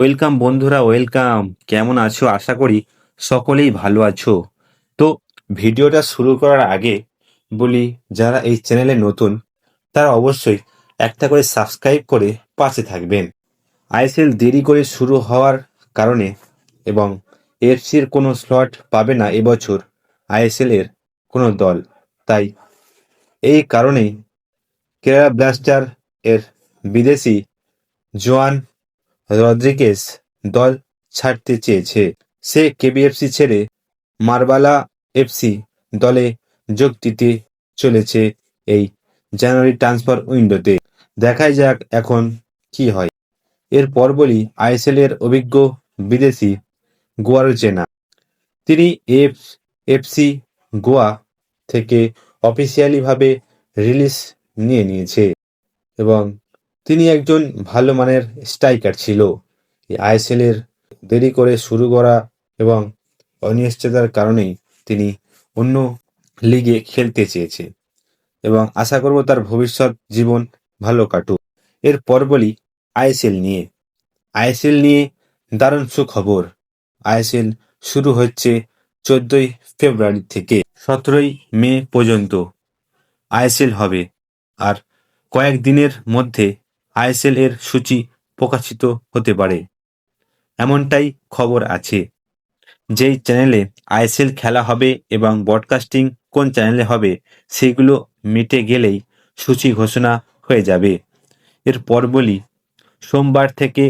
Welcome বন্ধুরা, welcome. কেমন আছো? আশা করি সকলেই ভালো আছো। তো ভিডিওটা শুরু করার আগে বলি, যারা এই চ্যানেলে নতুন, তারা অবশ্যই একটা করে সাবস্ক্রাইব করে পাশে থাকবেন। আইএসএল দেরি করে শুরু হওয়ার কারণে এবং এফসির কোনো স্লট পাবে না এবছর আইএসএল এর কোনো দল। তাই এই কারণেই কেরালা ব্লাস্টার এর বিদেশি জোয়ান রদ্রিগেস দল ছাড়তে চেয়েছে। সে কেবিএফসি ছেড়ে মারবালা এফসি দলে যোগ দিতে চলেছে এই জানুয়ারি ট্রান্সফার উইন্ডোতে। দেখাই যাক এখন কি হয়। এরপর বলি আইএসএল এর অভিজ্ঞ বিদেশি গোয়ার চেনা তিনি এফ এফসি গোয়া থেকে অফিসিয়ালিভাবে রিলিজ নিয়ে নিয়েছে এবং তিনি একজন ভালো মানের স্ট্রাইকার ছিল। আইএসএল এর দেরি করে শুরু করা এবং অনিশ্চয়তার কারণেই তিনি অন্য লিগে খেলতে চেয়েছে এবং আশা করব তার ভবিষ্যৎ জীবন ভালো কাটুক। এরপর বলি আইএসএল নিয়ে আইএসএল নিয়ে দারুণ সুখবর। আইএসএল শুরু হচ্ছে চোদ্দই ফেব্রুয়ারি থেকে সতেরোই মে পর্যন্ত। আইএসএল হবে আর কয়েকদিনের মধ্যে আইএসএল এর সূচি প্রকাশিত হতে পারে। এমনটাই খবর আছে যেই চ্যানেলে আইএসএল খেলা হবে এবং ব্রডকাস্টিং কোন চ্যানেলে হবে সেগুলো মিটে গেলেই সূচি ঘোষণা হয়ে যাবে। এরপর বলি, সোমবার থেকে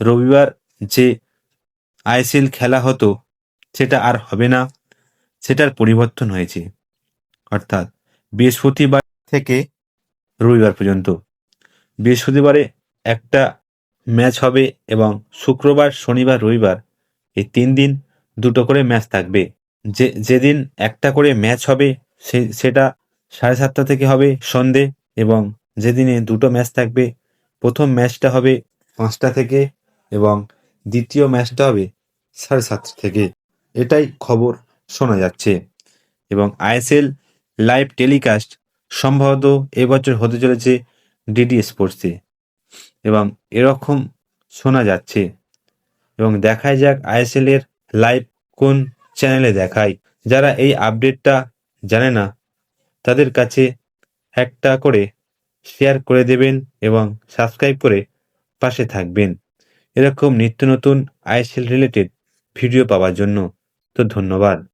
রবিবার যে আইএসএল খেলা হতো সেটা আর হবে না, সেটার পরিবর্তন হয়েছে। অর্থাৎ বৃহস্পতিবার থেকে রবিবার পর্যন্ত। বৃহস্পতিবারে একটা ম্যাচ হবে এবং শুক্রবার, শনিবার, রবিবার এই তিন দিন দুটো করে ম্যাচ থাকবে। যে, যেদিন একটা করে ম্যাচ হবে সে, সেটা সাড়ে সাতটা থেকে হবে সন্ধে এবং যেদিনে দুটো ম্যাচ থাকবে, প্রথম ম্যাচটা হবে পাঁচটা থেকে এবং দ্বিতীয় ম্যাচটা হবে সাড়ে সাতটা থেকে। এটাই খবর শোনা যাচ্ছে। এবং আইএসএল লাইভ টেলিকাস্ট সম্ভবত এবছর হতে চলেছে ডিডি স্পোর্টসে। এবং এরকম শোনা যাচ্ছে। এবং দেখাই যাক আইএসএল এর লাইভ কোন চ্যানেলে দেখায়। যারা এই আপডেটটা জানে না, তাদের কাছে একটা করে শেয়ার করে দেবেন এবং সাবস্ক্রাইব করে পাশে থাকবেন। এরকম নিত্য নতুন আইএসএল রিলেটেড ভিডিও পাওয়ার জন্য। তো ধন্যবাদ।